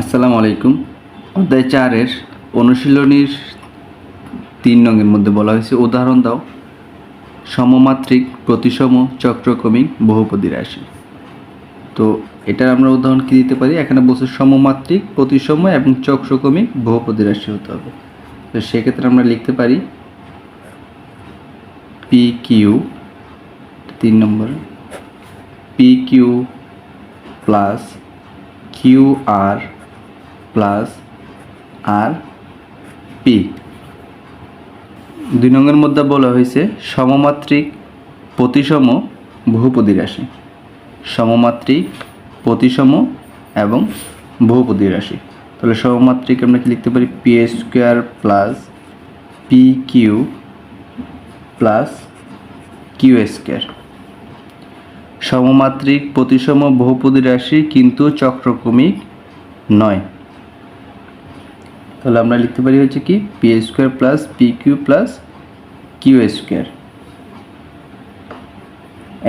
আসসালামু আলাইকুম। অধ্যায় চারের অনুশীলনীর তিন নঙের মধ্যে বলা হয়েছে, উদাহরণ দাও। সমমাত্রিক প্রতিসম চক্রক্রমিক বহুপদী রাশি। তো এটার আমরা উদাহরণ কী দিতে পারি? এখানে বলছে সমমাত্রিক প্রতিসম এবং চক্রক্রমিক বহুপদী রাশি হতে হবে। তো সেক্ষেত্রে আমরা লিখতে পারি পি কিউ তিন নম্বর P Q plus Q R plus R P. দুই নঙ্গের মধ্যে বলা হয়েছে সমমাত্রিক প্রতিসম বহুপদী রাশি। সমমাত্রিক প্রতিসম এবং বহুপদী রাশি। তাহলে সমমাত্রিক আমরা কি লিখতে পারি? P square plus P Q plus Q square. সমমাত্রিক প্রতিসম বহুপদী রাশি কিন্তু চক্রক্রমিক নয়। তাহলে আমরা লিখতে পারি হচ্ছে কি? P square plus P Q plus Q square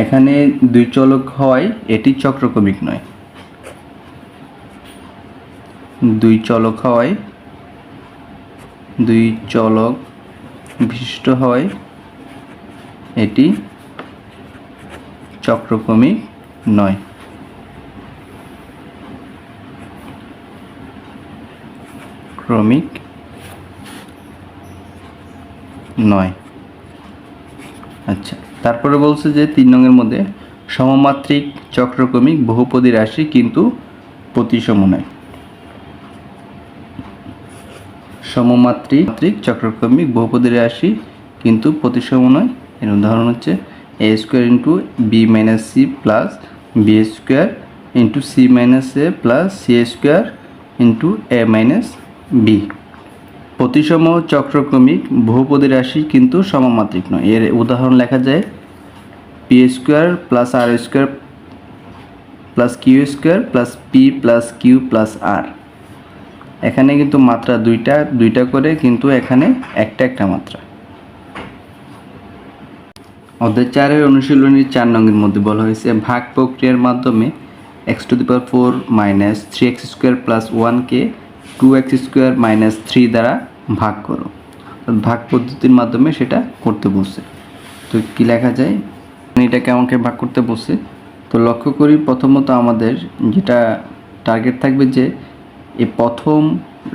এখানে দুই চলক হওয়ায় এটি চক্রক্রমিক নয়। দুই চলক হওয়ায় দুই চলক বিশিষ্ট হয়, এটি চক্রক্রমিক নয়। ক্রমিক নয়। আচ্ছা তারপরে বলছে যে তিন নঙের মধ্যে সমমাত্রিক চক্রক্রমিক বহুপদী রাশি কিন্তু প্রতিসম নয়। সমমাত্রিক চক্রক্রমিক বহুপদী রাশি কিন্তু প্রতিসম নয়। এর উদাহরণ হচ্ছে A square into B minus C plus B square into C minus A plus C square into A minus B. প্রতিসম চক্রক্রমিক বহুপদী রাশি কিন্তু সমমাত্রিক নয়। এর উদাহরণ লেখা যায় P square plus R square plus Q square plus P plus Q plus R. এখানে কিন্তু মাত্রা দুইটা দুইটা করে কিন্তু এখানে একটা একটা মাত্রা। অধ্যায় চারের অনুশীলনীর চার নঙ্গের মধ্যে বলা হয়েছে, ভাগ প্রক্রিয়ার মাধ্যমে X to the power four minus three X square plus ওয়ানকে two X square minus three দ্বারা ভাগ করো। ভাগ পদ্ধতির মাধ্যমে সেটা করতে বসছে তো কি লেখা যায়? এটা কেমনকে ভাগ করতে বসছে তো লক্ষ্য করি প্রথমত আমাদের যেটা টার্গেট থাকবে যে এই প্রথম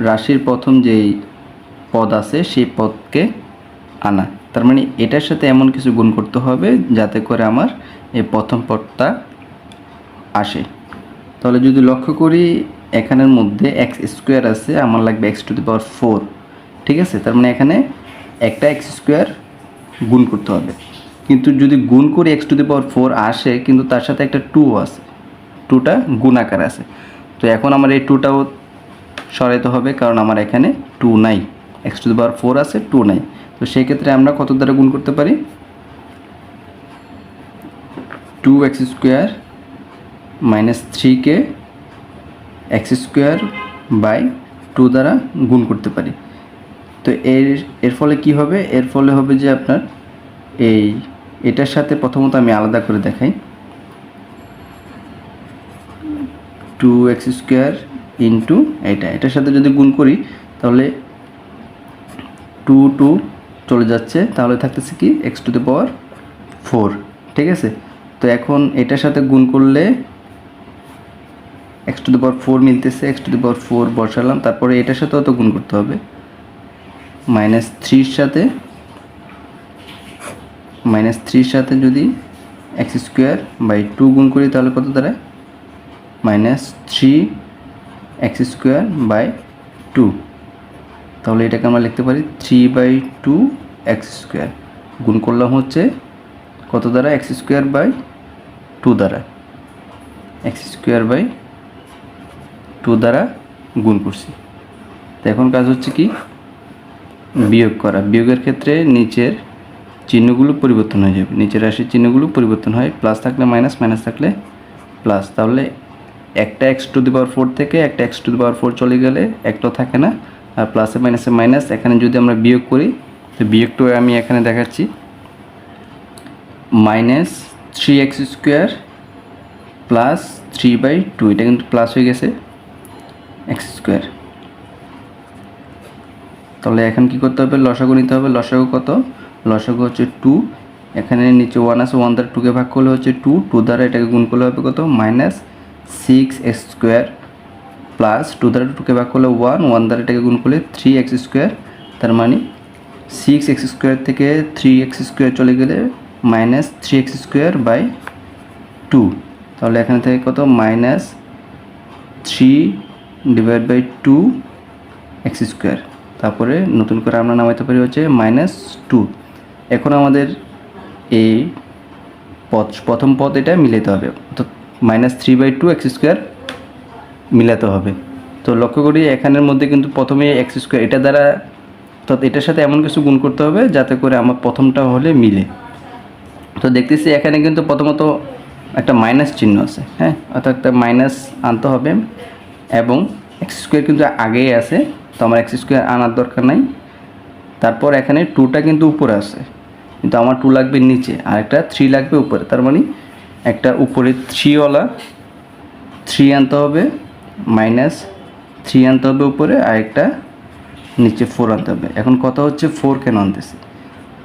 রাশির প্রথম যেই পদ আছে সেই পদকে আনা। তার মানে এটার সাথে এমন কিছু গুণ করতে হবে যাতে করে আমার এই প্রথম পদটা আসে। তাহলে যদি লক্ষ্য করি এখানের মধ্যে এক্স স্কোয়ার আছে, আমার লাগবে X to the power four. ঠিক আছে? তার মানে এখানে একটা এক্স স্কোয়ার গুণ করতে হবে। কিন্তু যদি গুণ করে X to the power four আসে, কিন্তু তার সাথে একটা টু আছে। টুটা গুণ আকার আছে। তো এখন আমার এই টুটাও সরাইতে হবে, কারণ আমার এখানে টু নাই। X to the power four আছে টু নাই। তো সেই ক্ষেত্রে আমরা কত দ্বারা গুণ করতে পারি? টু এক্স স্কোয়ার মাইনাস থ্রিকে এক্স স্কোয়ার বাই টু দ্বারা গুণ করতে পারি। তো এর এর ফলে কি হবে? এর ফলে হবে যে আপনার এই, এটার সাথে প্রথমত আমি আলাদা করে দেখাই। টু এক্স স্কোয়ার ইন্টু এটা এটার সাথে যদি গুণ করি, তাহলে টু টু চলে যাচ্ছে। তাহলে থাকতেছে কি? X to the power four. ঠিক আছে? তো এখন এটার সাথে গুণ করলে X to the power four মিলতেছে X to the power four বসালাম, তারপরে এটার সাথেও তো গুণ করতে হবে। মাইনাস থ্রির সাথে মাইনাস থ্রির সাথে যদি এক্স স্কোয়ার বাই টু গুণ করি, তাহলে কত দাঁড়ায়? Minus three X square by two তাহলে এটাকে আমরা লিখতে পারি three by two X square গুণ করলাম হচ্ছে কত দ্বারা এক্স স্কোয়ার বাই টু দ্বারা এক্স স্কোয়ার বাই টু দ্বারা গুণ করছি। তো এখন কাজ হচ্ছে কি? বিয়োগ করা। বিয়োগের ক্ষেত্রে নিচের চিহ্নগুলো পরিবর্তন হয়ে যাবে। নিচের রাশির চিহ্নগুলো পরিবর্তন হয়। প্লাস থাকলে মাইনাস মাইনাস থাকলে প্লাস তাহলে একটা X to the power four থেকে একটা X to the power four চলে গেলে একটাও থাকে না। আর প্লাসে মাইনাসে মাইনাস এখানে যদি আমরা বিয়োগ করি, তো বিয়োগটা আমি এখানে দেখাচ্ছি। Minus three X square plus three by two এটা কিন্তু প্লাস হয়ে গেছে। X square. তাহলে এখন কি করতে হবে? লসাগু নিতে হবে। লসাগু কত? লসাগু হচ্ছে টু এখানে নিচে ওয়ান আছে ওয়ান দ্বারা টুকে ভাগ করলে হচ্ছে টু টু দ্বারা এটাকে গুণ করলে হবে কত? Minus six X square plus two দ্বারা টুকে ভাগ করলে ওয়ান ওয়ান দ্বারা এটাকে গুণ করলে থ্রি এক্স স্কোয়ার তার মানে সিক্স এক্স স্কোয়ার থেকে থ্রি এক্স স্কোয়ার চলে গেলে minus three X square by two তাহলে এখানে থেকে কত? Minus three divide by two X square তারপরে নতুন করে আমরা নামাইতে পারি হচ্ছে মাইনাস টু এখন আমাদের এই পদ প্রথম পদ এটা মিলাতে হবে। তো minus three by two X square মিলাতে হবে। তো লক্ষ্য করি এখানের মধ্যে কিন্তু প্রথমে এক্স স্কোয়ার এটা দ্বারা তো এটার সাথে এমন কিছু গুণ করতে হবে যাতে করে আমার প্রথমটা হলে মিলে। তো দেখতেছি এখানে কিন্তু প্রথমত একটা মাইনাস চিহ্ন আছে হ্যাঁ? অর্থাৎ একটা মাইনাস আনতে হবে। এবং এক্স স্কোয়ার কিন্তু আগেই আছে, তো আমার এক্স স্কোয়ার আনার দরকার নাই। তারপর এখানে টুটা কিন্তু উপরে আছে, কিন্তু আমার টু লাগবে নিচে, আর একটা থ্রি লাগবে উপরে। তার মানে একটা উপরে থ্রিওয়ালা থ্রি আনতে হবে মাইনাস থ্রি আনতে হবে উপরে, আর একটা নিচে ফোর আনতে হবে। এখন কথা হচ্ছে ফোর কেন আনতেছি?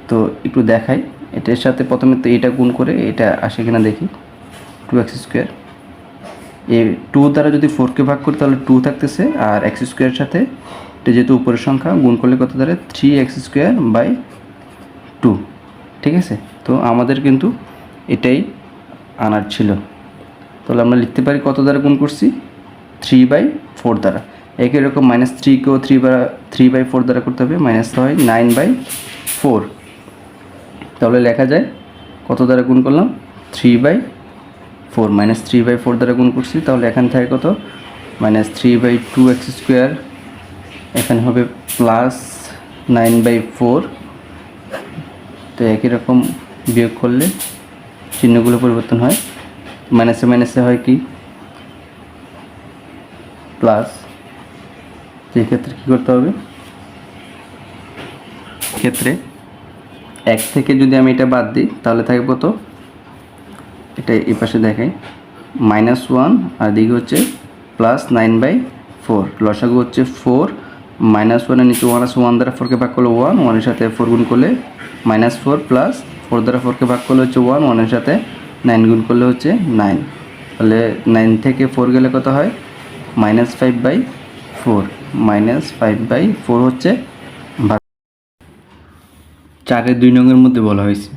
তো একটু দেখাই, এটার সাথে প্রথমে তো এটা গুণ করে, এটা আসে কিনা দেখি। টু এক্স স্কোয়ার এ টু দ্বারা যদি ফোরকে ভাগ করি, তাহলে টু থাকতেছে, আর এক্স স্কোয়ারের সাথে, এটা যেহেতু উপরের সংখ্যা, গুণ করলে কত দাঁড়ে three X square by two ঠিক আছে? তো আমাদের কিন্তু এটাই আনার ছিল। তাহলে আমরা লিখতে পারি কত দ্বারা গুণ করছি? থ্রি বাই ফোর দ্বারা। একই রকম মাইনাস থ্রিকেও থ্রি বা থ্রি বাই ফোর দ্বারা করতে হবে মাইনাস হয় নাইন বাই ফোর তাহলে লেখা যায়, কত দ্বারা গুণ করলাম? Three by four minus three by four দ্বারা গুণ করছি, তাহলে এখানে থাকে কত? Minus three by two X square এখানে হবে প্লাস নাইন বাই ফোর তো একই রকম বিয়োগ করলে চিহ্নগুলো পরিবর্তন হয়। মাইনাসে মাইনাসে হয় কি? প্লাস সেই ক্ষেত্রে কী করতে হবে? ক্ষেত্রে এক থেকে যদি আমি এটা বাদ দিই, তাহলে থাকে কত? এটা এই পাশে দেখাই। মাইনাস ওয়ান, আর দিকে হচ্ছে প্লাস নাইন বাই ফোর। লসাগু হচ্ছে ফোর, মাইনাস ওয়ানের নিচে ওয়ান আছে, ওয়ান দ্বারা ফোরকে ভাগ করলে ওয়ান, ওয়ানের সাথে ফোর গুণ করলে মাইনাস ফোর প্লাস ফোর দ্বারা ফোরকে ভাগ করলে হচ্ছে ওয়ান, ওয়ানের সাথে নাইন গুণ করলে হচ্ছে নাইন। তাহলে নাইন থেকে ফোর গেলে কত হয়? Minus five by four. Minus five by four হচ্ছে ভাগ। চারের দুই নঙের মধ্যে বলা হয়েছে।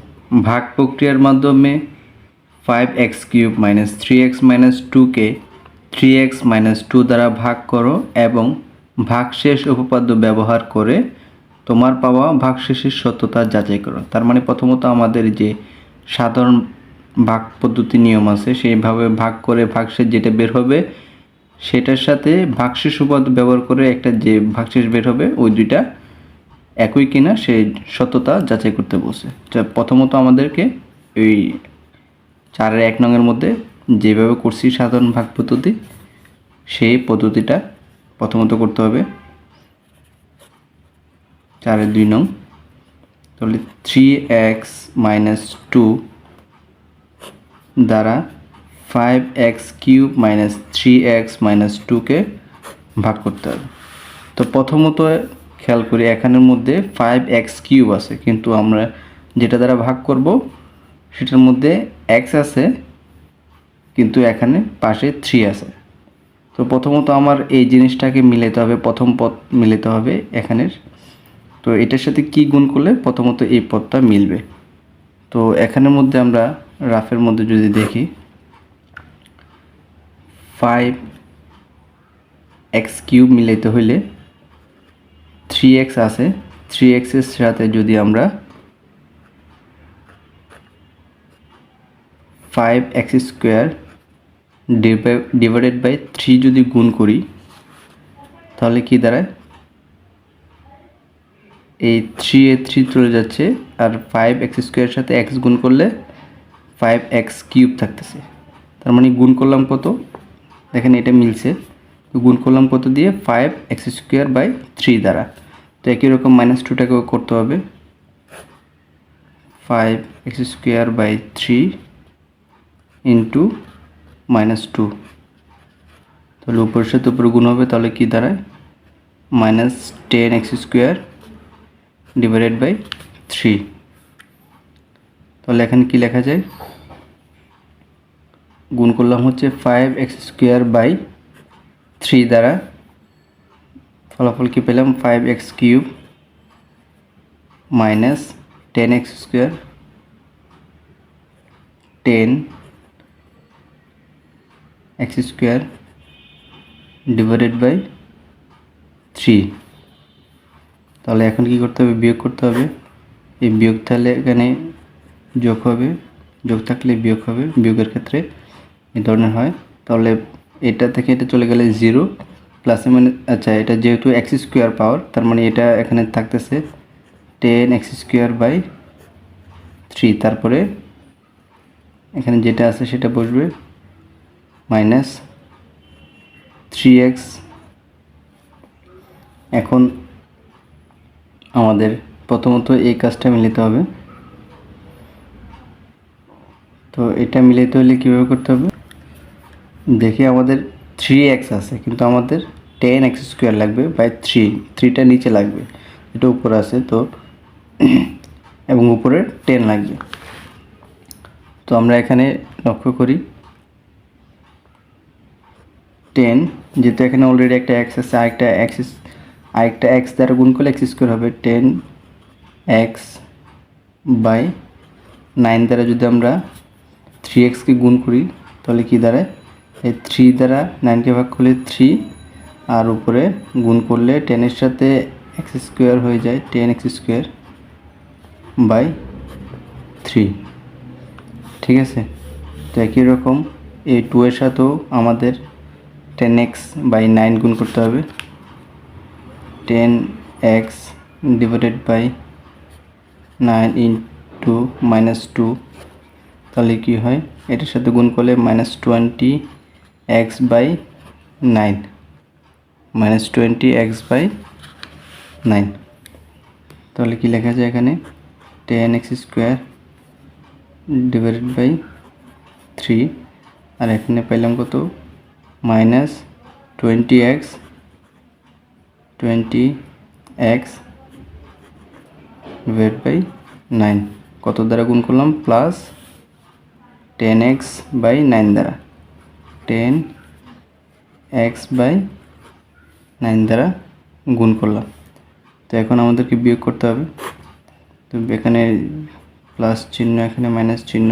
ভাগ প্রক্রিয়ার মাধ্যমে five X cube minus three X minus টুকে থ্রি এক্স মাইনাস টু দ্বারা ভাগ করো এবং ভাগশেষ উপপাদ্য ব্যবহার করে তোমার পাওয়া ভাগশেষের সত্যতা যাচাই করো। তার মানে প্রথমত আমাদের যে সাধারণ ভাগ পদ্ধতি নিয়ম আছে, সেইভাবে ভাগ করে ভাগশেষ যেটা বের হবে, সেটার সাথে ভাগশেষ উপাদ্য ব্যবহার করে একটা যে ভাগশেষ বের হবে, ওই দুইটা একই কিনা সেই সত্যতা যাচাই করতে যা প্রথমত আমাদেরকে এই চারের এক নংয়ের মধ্যে যেভাবে করছি সাধারণ ভাগ পদ্ধতি, সেই পদ্ধতিটা প্রথমত করতে হবে চারের দুই নং। তাহলে থ্রি এক্স মাইনাস টু দ্বারা five X cube minus three X minus টুকে ভাগ করতে হবে। তো প্রথমত খেয়াল করি এখানের মধ্যে ফাইভ এক্স কিউব আছে, কিন্তু আমরা যেটা দ্বারা ভাগ করব, সেটার মধ্যে এক্স আছে, কিন্তু এখানে পাশে থ্রি আছে। তো প্রথমত আমার এই জিনিসটাকে মিলাতে হবে, প্রথম পদ মিলাতে হবে এখানের। তো এটার সাথে কি গুণ করলে প্রথমত এই পদটা মিলবে? তো এখানের মধ্যে আমরা রাফের মধ্যে যদি দেখি ফাইভ এক্স কিউব মিলাইতে হইলে থ্রি এক্স আছে। থ্রি এক্সের সাথে যদি আমরা five X square divided by three যদি গুণ করি, তাহলে কি দাঁড়ায়? এই থ্রি এ থ্রি চলে যাচ্ছে, আর ফাইভ এক্স স্কোয়ারের সাথে এক্স গুণ করলে ফাইভ এক্স কিউব থাকতেছে। তার মানে গুণ করলাম কত? দেখেন এটা মিলছে। তো গুণ করলাম কত দিয়ে five X square by three দ্বারা। তো একই রকম মাইনাস টুটাকেও করতে হবে। Five X square by three into minus two তাহলে উপরের সাথে উপরে গুণ হবে, তাহলে কি দাঁড়ায়? Minus ten X square divided by three তাহলে এখানে কি লেখা যায়? গুণ করলাম হচ্ছে five X square by three দ্বারা। ফলাফল কি পেলাম? Five X cube minus ten X square ten X square divided by three. তাহলে এখন কি করতে হবে? বিয়োগ করতে হবে। এই বিয়োগ তাহলে এখানে যোগ হবে। যোগ থাকলে বিয়োগ হবে। বিয়োগের ক্ষেত্রে এই ধরনের হয়। তাহলে এটা থেকে এটা চলে গেলে জিরো প্লাসে মানে আচ্ছা এটা যেহেতু এক্স স্কোয়ার পাওয়ার, তার মানে এটা এখানে থাকতেছে ten X square by three. তারপরে এখানে যেটা আছে সেটা বসবে মাইনাস থ্রি এক্স এখন আমাদের প্রথমত এই কাজটা মিলাতে হবে। তো এটা মিলাতে হলে কীভাবে করতে হবে? দেখি আমাদের থ্রি এক্স আছে, কিন্তু আমাদের টেন এক্স স্কোয়ার লাগবে বাই থ্রি। থ্রিটা নিচে লাগবে, এটা উপরে আছে, তো এবং উপরে টেন লাগবে। তো আমরা এখানে লক্ষ্য করি টেন, যেহেতু এখানে অলরেডি একটা এক্স আছে, আরেকটা এক্স আরেকটা এক্স দ্বারা গুণ করলে এক্স স্কোয়ার হবে টেন এক্স বাই নাইন দ্বারা যদি আমরা থ্রি এক্সকে গুণ করি, তাহলে কী দাঁড়ায়? এই থ্রি দ্বারা নাইনকে ভাগ করলে থ্রি আর উপরে গুণ করলে টেনের সাথে এক্স স্কোয়ার হয়ে যায় ten X square by three ঠিক আছে? তো একই রকম, এই টু এর সাথেও আমাদের টেন এক্স বাই নাইন গুণ করতে হবে। Ten X divided by nine into minus two তাহলে কী হয়? এটার সাথে গুণ করলে minus twenty X by nine minus twenty X by nine তাহলে কী লেখা যায় এখানে? Ten X square divided by three আর এখানে পেলাম কত? Minus twenty X twenty X divide by nine কত দ্বারা গুণ করলাম? Plus ten X by nine দ্বারা। টেন এক্স বাই নাইন দ্বারা গুণ করলাম। তো এখন আমাদেরকে বিয়োগ করতে হবে। তো এখানে প্লাস চিহ্ন, এখানে মাইনাস চিহ্ন।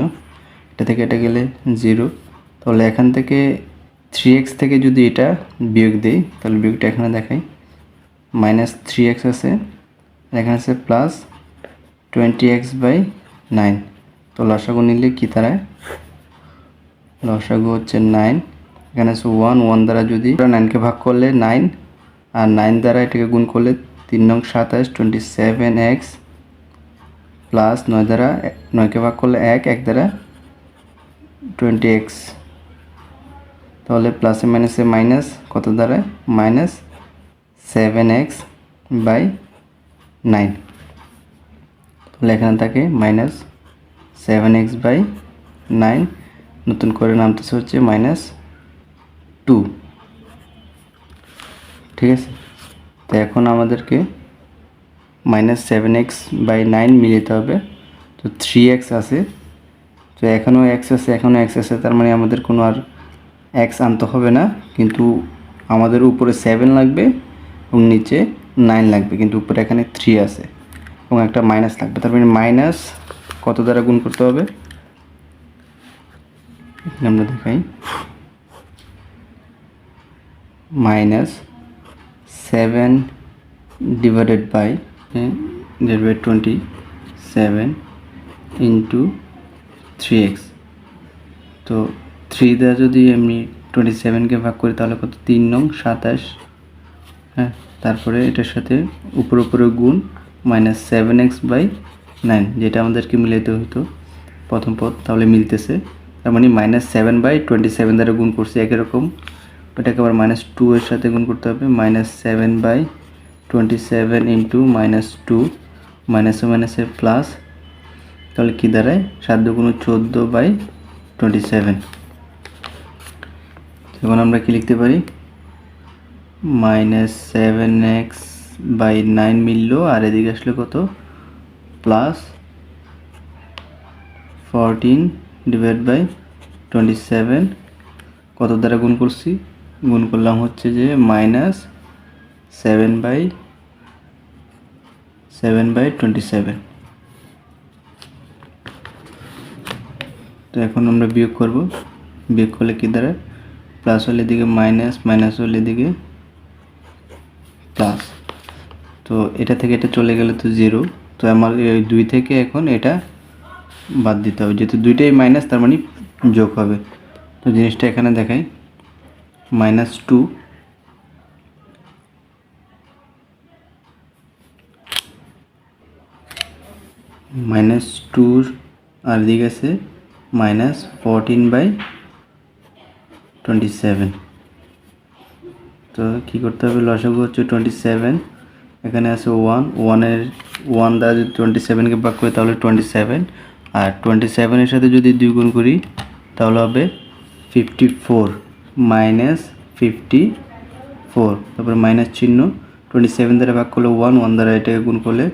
এটা থেকে এটা গেলে জিরো তাহলে এখান থেকে থ্রি এক্স থেকে যদি এটা বিয়োগ দিই, তাহলে বিয়োগটা এখানে দেখাই। মাইনাস থ্রি এক্স আছে, এখানে আছে plus twenty X by nine তো লসাগু নিলে কী দাঁড়ায়? লসাগু হচ্ছে নাইন এখানে আছে ওয়ান ওয়ান দ্বারা যদি নাইনকে ভাগ করলে নাইন আর নাইন দ্বারা এটাকে গুণ করলে তিন নং সাতাশ টোয়েন্টি সেভেন এক্স প্লাস নয় দ্বারা, নয়কে ভাগ করলে এক এক দ্বারা টোয়েন্টি এক্স তাহলে প্লাসে মাইনাসে মাইনাস কত দাঁড়ায় minus seven X by nine তাহলে এখানে থাকে minus seven X by nine নতুন করে নামতেছে হচ্ছে মাইনাস টু ঠিক আছে? তো এখন আমাদেরকে minus seven X by nine মিলিতে হবে। তো থ্রি এক্স আছে। তো এখনও এক্স আছে, এখনও এক্স আছে, তার মানে আমাদের কোনো আর এক্স আনতে হবে না, কিন্তু আমাদের উপরে সেভেন লাগবে এবং নিচে নাইন লাগবে, কিন্তু উপরে এখানে থ্রি আছে এবং একটা মাইনাস লাগবে। তার মানে মাইনাস কত দ্বারা গুণ করতে হবে? আমরা দেখাই। Minus seven divided by divide twenty seven into three X তো থ্রি দ্বারা যদি আমি টোয়েন্টি সেভেনকে ভাগ করি, তাহলে কত? তিন নং সাতাশ। হ্যাঁ তারপরে এটার সাথে উপর উপরে গুণ minus seven X by nine যেটা আমাদেরকে মিলাইতে হতো প্রথম পদ, তাহলে মিলতেছে। তার মানে minus seven by twenty seven দ্বারা গুণ করছি একই রকম। ওটাকে আবার মাইনাস টু এর সাথে গুণ করতে হবে। Minus seven by twenty seven into minus two মাইনাসে মাইনাসে প্লাস তাহলে কী দাঁড়ায়? সাত দুগুণ চোদ্দ বাই টোয়েন্টি সেভেন এখন আমরা কি লিখতে পারি? Minus seven X by nine মিলল, আর এদিকে আসলে কত? Plus fourteen divide by twenty seven কত দ্বারা গুণ করছি? গুণ করলাম হচ্ছে যে minus seven by seven by twenty seven তো এখন আমরা বিয়োগ করব। বিয়োগ করলে কী দ্বারা? প্লাস হলে দিকে মাইনাস মাইনাস হলে দিকে প্লাস তো এটা থেকে এটা চলে গেলে তো জিরো তো আমার এই দুই থেকে এখন এটা বাদ দিতে হবে। যেহেতু দুইটাই মাইনাস তার মানে যোগ হবে। তো জিনিসটা এখানে দেখাই। মাইনাস টু মাইনাস টুর আর দিকে আছে minus fourteen by twenty seven তো কী করতে হবে? লসাগু হচ্ছে টোয়েন্টি সেভেন এখানে আছে ওয়ান ওয়ানের ওয়ান দ্বারা যদি টোয়েন্টি সেভেনকে ভাগ করি তাহলে টোয়েন্টি সেভেন আর টোয়েন্টি সেভেনের সাথে যদি দুই গুণ করি তাহলে হবে fifty four minus fifty four তারপরে মাইনাস চিহ্ন। টোয়েন্টি সেভেন দ্বারা ভাগ করলে ওয়ান ওয়ান দ্বারা এটাকে গুণ করলে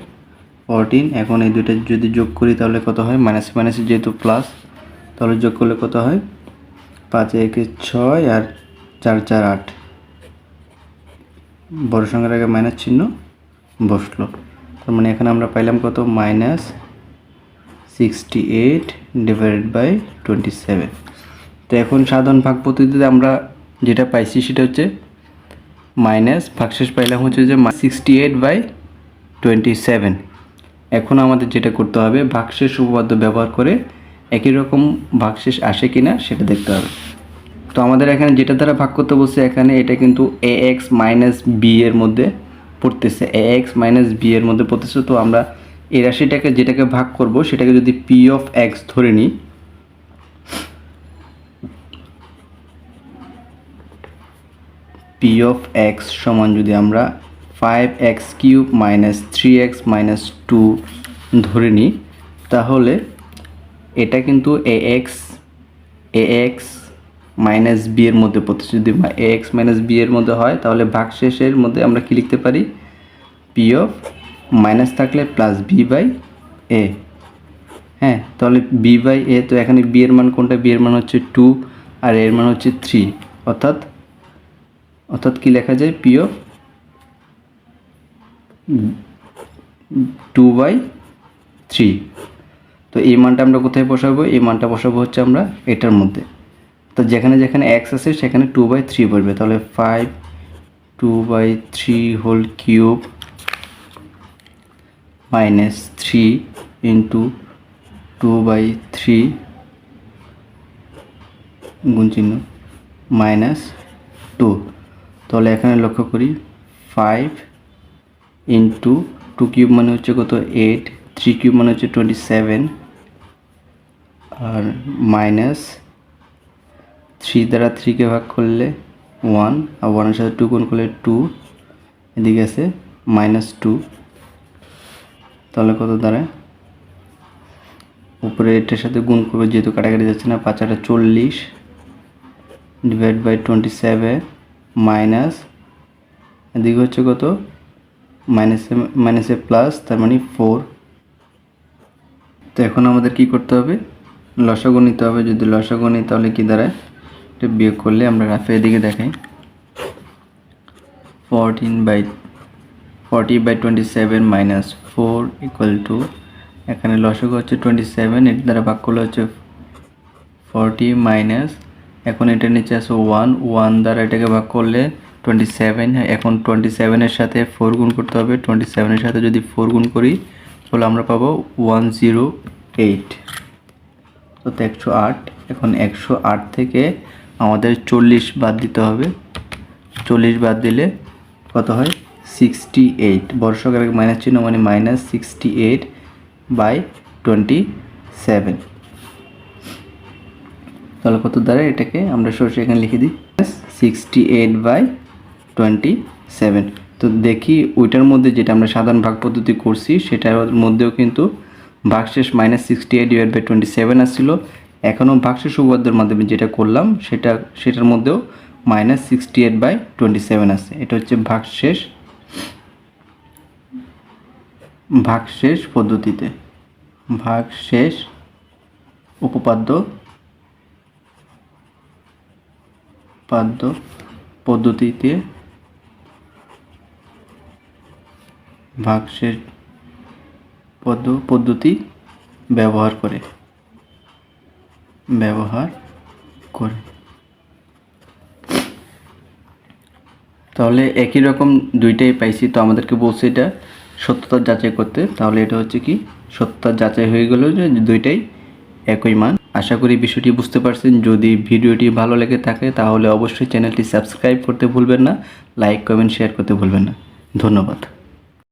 ফোরটিন এখন এই দুইটা যদি যোগ করি তাহলে কত হয়? মাইনাস মাইনাস যেহেতু প্লাস তাহলে যোগ করলে কত হয়? পাঁচ, একে ছয় আর চার চার, আট। বড় সংখ্যার আগে মাইনাস চিহ্ন বসল। তার মানে এখানে আমরা পাইলাম কত? Minus sixty eight divided by twenty seven তো এখন সাধারণ ভাগ পদ্ধতিতে আমরা যেটা পাইছি সেটা হচ্ছে মাইনাস ভাগশেষ পাইলাম হচ্ছে যে sixty eight by twenty seven এখন আমাদের যেটা করতে হবে ভাগশেষ উপপাদ্য ব্যবহার করে একই রকম ভাগশেষ আসে কি না সেটা দেখতে হবে। তো আমাদের এখানে যেটা দ্বারা ভাগ করতে বলছে এখানে এটা কিন্তু এ এক্স মাইনাস বি এর মধ্যে পড়তেছে। এ এক্স মাইনাস বি এর মধ্যে পড়তেছে, তো আমরা এই রাশিটাকে যেটাকে ভাগ করব সেটাকে যদি পি অফ এক্স ধরে নিই পি অফ এক্স সমান যদি আমরা five X cube minus three X minus two ধরে নিই, তাহলে এটা কিন্তু A X A X minus B এর মধ্যে পড়তেছে যদি এ এক্স মাইনাস বি এর মধ্যে হয়, তাহলে ভাগশেষের মধ্যে আমরা কি লিখতে পারি? পি অফ মাইনাস থাকলে প্লাস বি বাই এ হ্যাঁ তাহলে বি বাই এ তো এখানে বি এর মান কোনটা? বি এর মান হচ্ছে টু আর এর মান হচ্ছে থ্রি অর্থাৎ অর্থাৎ কি লেখা যায়? P of two by three তো এই মানটা আমরা কোথায় বসাবো? এই মানটা বসাবো হচ্ছে আমরা এটার মধ্যে। তো যেখানে যেখানে এক্স আছে সেখানে টু বাই থ্রি পড়বে। তাহলে five two by three whole cube minus three into two by three গুণ চিহ্ন মাইনাস টু তাহলে এখানে লক্ষ্য করি ফাইভ ইন্টু টু কিউব মানে হচ্ছে কত? এইট থ্রি কিউব মানে হচ্ছে টোয়েন্টি সেভেন আর মাইনাস থ্রি দ্বারা থ্রিকে ভাগ করলে ওয়ান আর ওয়ানের সাথে টু গুণ করলে টু এদিকে আছে মাইনাস টু তাহলে কত দাঁড়ায়? উপরে এটার সাথে গুণ করবে, যেহেতু কাটাকাটি যাচ্ছে না, পাঁচ আটা চল্লিশ divide by twenty seven minus এদিকে হচ্ছে কত? মাইনাসে মাইনাসে প্লাস তার মানে ফোর তো এখন আমাদের কি করতে হবে? লসাগু নিতে হবে। যদি লসাগু নিই, তাহলে কী দাঁড়ায়? এটা বিয়োগ করলে আমরা রাফে এদিকে দেখাই। Fourteen by forty by twenty seven minus four equal to এখানে লসাগু হচ্ছে টোয়েন্টি সেভেন এর দ্বারা ভাগ করলে হচ্ছে ফর্টি মাইনাস এখন এটার নিচে আছে ওয়ান ওয়ান দ্বারা এটাকে ভাগ করলে টোয়েন্টি সেভেন এখন টোয়েন্টি সেভেনের সাথে ফোর গুণ করতে হবে। টোয়েন্টি সেভেনের সাথে যদি ফোর গুণ করি, তাহলে আমরা পাবো ওয়ান জিরো এইট তো একশো আট। এখন একশো আট থেকে আমাদের চল্লিশ বাদ দিতে হবে। চল্লিশ বাদ দিলে কত হয়? সিক্সটি এইট বর্ষকের মাইনাস চিহ্ন মানে minus sixty eight by twenty seven তাহলে কত দ্বারা এটাকে আমরা সরাসরি এখানে লিখে দিই? Sixty eight by twenty seven তো দেখি ওইটার মধ্যে যেটা আমরা সাধারণ ভাগ পদ্ধতি করছি, সেটার মধ্যেও কিন্তু ভাগশেষ minus sixty eight divide by twenty seven আসছিল। এখনও ভাগশেষ উপপাদ্যের মাধ্যমে যেটা করলাম, সেটা, সেটার মধ্যেও minus sixty eight by twenty seven আছে। এটা হচ্ছে ভাগশেষ ভাগশেষ পদ্ধতিতে। ভাগশেষ উপপাদ্য, পাদ্য পদ্ধতিতে ভাগশেষ পদ্ধতি ব্যবহার করে। ব্যবহার করে। তাহলে একই রকম দুইটাই পাইছি, তো আমাদেরকে বলছে এটা সত্যতা যাচাই করতে। তাহলে এটা হচ্ছে কি, সত্যতা যাচাই হয়ে গেল যে দুইটাই একই মান। আশা করি বিষয়টি বুঝতে পারছেন। যদি ভিডিওটি ভালো লেগে থাকে, তাহলে অবশ্যই চ্যানেলটি সাবস্ক্রাইব করতে ভুলবেন না, লাইক, কমেন্ট, শেয়ার করতে ভুলবেন না। ধন্যবাদ।